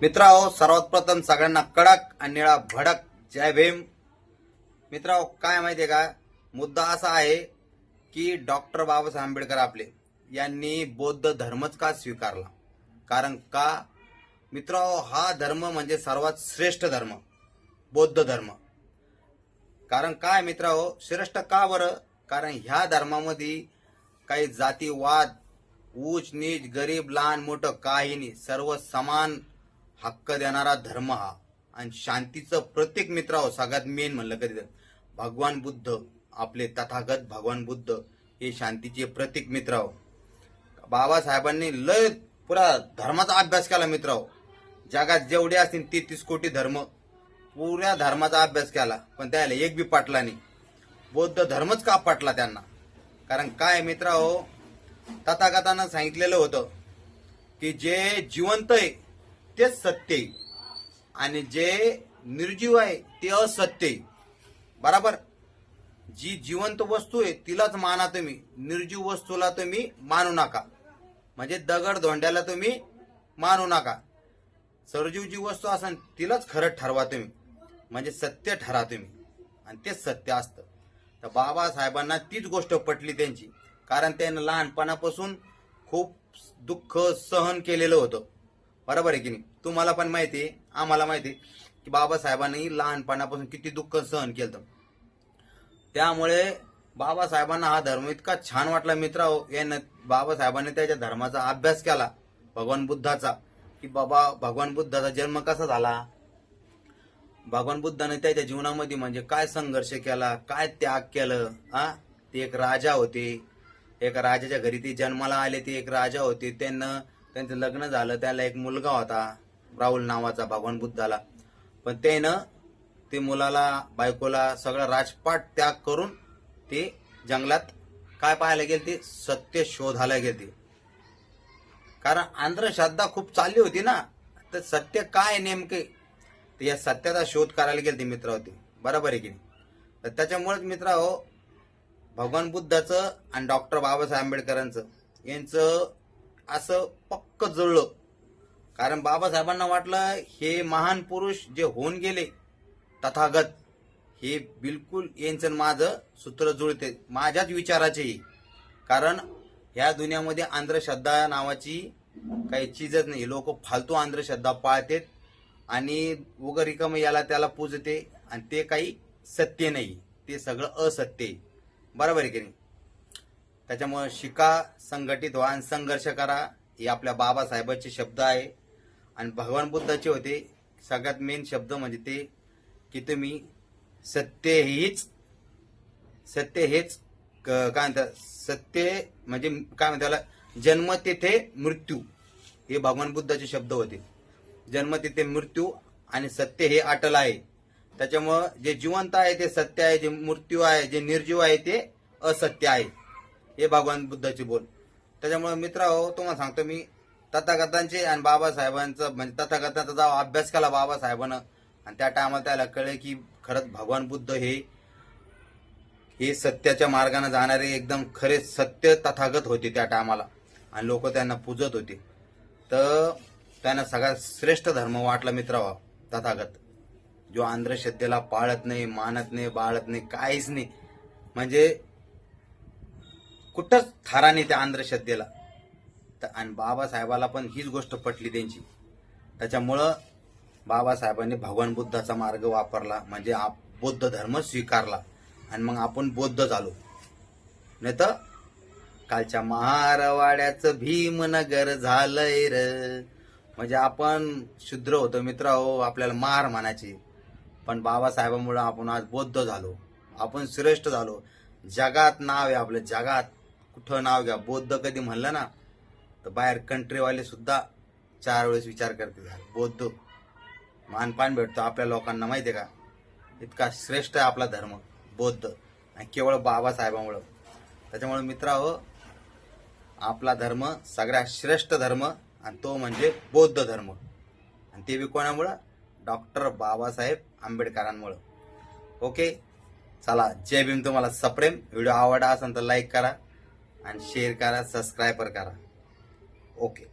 मित्रांनो सर्वात प्रथम सगळ्यांना कडक आणि निळा भडक. जय भीम. मित्रांनो काय माहितीये का? मुद्दा असा आहे की डॉक्टर बाबासाहेब आंबेडकर आपले यांनी बौद्ध धर्मच का स्वीकारला? कारण का? मित्राओ हा धर्म म्हणजे सर्वात श्रेष्ठ धर्म बौद्ध धर्म. कारण काय मित्रांनो? श्रेष्ठ का बरं? कारण ह्या धर्मामध्ये काही जातीवाद ऊच नीच गरीब लहान मोठं काही नाही. सर्व समान हक्क देणारा धर्म हा. आणि शांतीचं प्रतीक मित्र आहो सगळ्यात मेन म्हणलं कधी भगवान बुद्ध आपले तथागत भगवान बुद्ध हे शांतीचे प्रतीक मित्र हो बाबासाहेबांनी लय पुरा धर्माचा अभ्यास केला मित्र जगात जेवढे असतील तेहतीस कोटी धर्म पुऱ्या धर्माचा अभ्यास केला पण त्याला एक बी पाटला नाही. बौद्ध धर्मच का पाटला त्यांना? कारण काय मित्र हो तथागतानं सांगितलेलं होतं की जे जिवंत आहे तेच सत्य. आहे आणि जे निर्जीव आहे ते असत्य. बराबर? जी जिवंत वस्तू आहे तिलाच माना तुम्ही. निर्जीव वस्तूला तुम्ही मानू नका. म्हणजे दगड धोंड्याला तुम्ही मानू नका. सर्जीव जी वस्तू असेल तिलाच खरं ठरवा तुम्ही. म्हणजे सत्य ठरा तुम्ही. आणि तेच सत्य असतं. तर बाबासाहेबांना तीच गोष्ट पटली त्यांची. कारण त्यानं लहानपणापासून खूप दुःख सहन केलेलं होतं. बरोबर आहे की नाही? तुम्हाला पण माहिती आहे आम्हाला माहिती आहे की बाबासाहेबांनी लहानपणापासून किती दुःख सहन केलं त्यामुळे बाबासाहेबांना हा धर्म इतका छान वाटला. मित्र यानं बाबासाहेबांनी त्याच्या धर्माचा अभ्यास केला भगवान बुद्धाचा. की बाबा भगवान बुद्धाचा जन्म कसा झाला? भगवान बुद्धाने त्याच्या जीवनामध्ये म्हणजे काय संघर्ष केला? काय त्याग केलं? हा ते एक राजा होते. एक राजाच्या घरी ते जन्माला आले. ते एक राजा होते. त्यांना त्यांचं लग्न झालं. त्याला एक मुलगा होता. राहुल नावाचा भगवान बुद्धाला. पण त्यानं ते मुलाला बायकोला सगळं राजपाट त्याग करून ते जंगलात काय पाहायला गेले ते सत्य शोधायला गेले कारण अंधश्रद्धा खूप चालली होती ना तर सत्य काय नेमके? तर या सत्याचा शोध करायला गेले ते मित्र होते. बरोबर आहे की नाही? तर त्याच्यामुळेच मित्र हो भगवान बुद्धाचं आणि डॉक्टर बाबासाहेब आंबेडकरांचं यांचं असं पक्क जुळलं. कारण बाबासाहेबांना वाटलं हे महान पुरुष जे होऊन गेले तथागत हे बिलकुल यांचं माझं सूत्र जुळते. माझ्याच विचाराचेही कारण ह्या दुनियामध्ये अंधश्रद्धा नावाची काही चीजच नाही. लोक फालतू अंधश्रद्धा पाळतेत आणि उगरिकम याला त्याला पूजते आणि ते काही सत्य नाही. ते सगळं असत्य आहे. बरोबर आहे की नाही? त्याच्यामुळे शिका संघटित व्हा आणि संघर्ष करा. हे आपल्या बाबासाहेबांचे शब्द आहे. आणि भगवान बुद्धाचे होते. सगळ्यात मेन शब्द म्हणजे ते की तुम्ही सत्य हीच सत्य हेच क- काय म्हणतात सत्य म्हणजे काय म्हणतात त्याला जन्म तेथे मृत्यू. हे भगवान बुद्धाचे शब्द होते. जन्म तिथे मृत्यू आणि सत्य हे अटल आहे. त्याच्यामुळं जे जिवंत आहे ते सत्य आहे जे मृत्यू आहे जे निर्जीव आहे ते असत्य आहे. हे भगवान बुद्धाचे बोल. त्याच्यामुळे मित्र हो तुम्हाला सांगतो मी तथागतांचे आणि बाबासाहेबांचं म्हणजे तथागतांचा जेव्हा अभ्यास केला बाबासाहेबानं आणि त्या टायमाला त्याला कळलं की खरंच भगवान बुद्ध हे हे सत्याच्या मार्गाने जाणारे एकदम खरे सत्य तथागत होते त्या टायमाला. आणि लोक त्यांना पूजत होते. तर त्यांना सगळ्यात श्रेष्ठ धर्म वाटला मित्रावा तथागत. जो आंध्रश्रद्धेला पाळत नाही मानत नाही बाळत नाही काहीच नाही. म्हणजे कुठंच थारा नाही त्या आंध्रश्रद्धेला तर आणि बाबासाहेबाला पण हीच गोष्ट पटली त्यांची. त्याच्यामुळं बाबासाहेबांनी भगवान बुद्धाचा मार्ग वापरला म्हणजे आप बौद्ध धर्म स्वीकारला. आणि मग आपण बौद्ध झालो. नाही तर कालच्या महारवाड्याचं भीमनगर झालंय र. म्हणजे आपण शुद्र होतो मित्र हो आपल्याला मार म्हणायचे पण बाबासाहेबांमुळे आपण आज बौद्ध झालो. आपण श्रेष्ठ झालो. जगात नाव आहे आपलं जगात कुठं नाव घ्या. बौद्ध कधी म्हणलं ना तर बाहेर कंट्रीवाले सुद्धा चार वेळेस विचार करते बौद्ध मानपान भेटतो आपल्या लोकांना माहिती आहे का? इतका श्रेष्ठ आहे आपला धर्म बौद्ध आणि केवळ बाबासाहेबांमुळं. त्याच्यामुळे मित्र हो आपला धर्म सगळ्यात श्रेष्ठ धर्म आणि तो म्हणजे बौद्ध धर्म. आणि ते बी कोणामुळं? डॉक्टर बाबासाहेब आंबेडकरांमुळं. ओके? चला जय भीम. तुम्हाला सप्रेम. व्हिडिओ आवडला असेल तर लाईक करा आणि शेअर करा सबस्क्राईबर करा. ओके.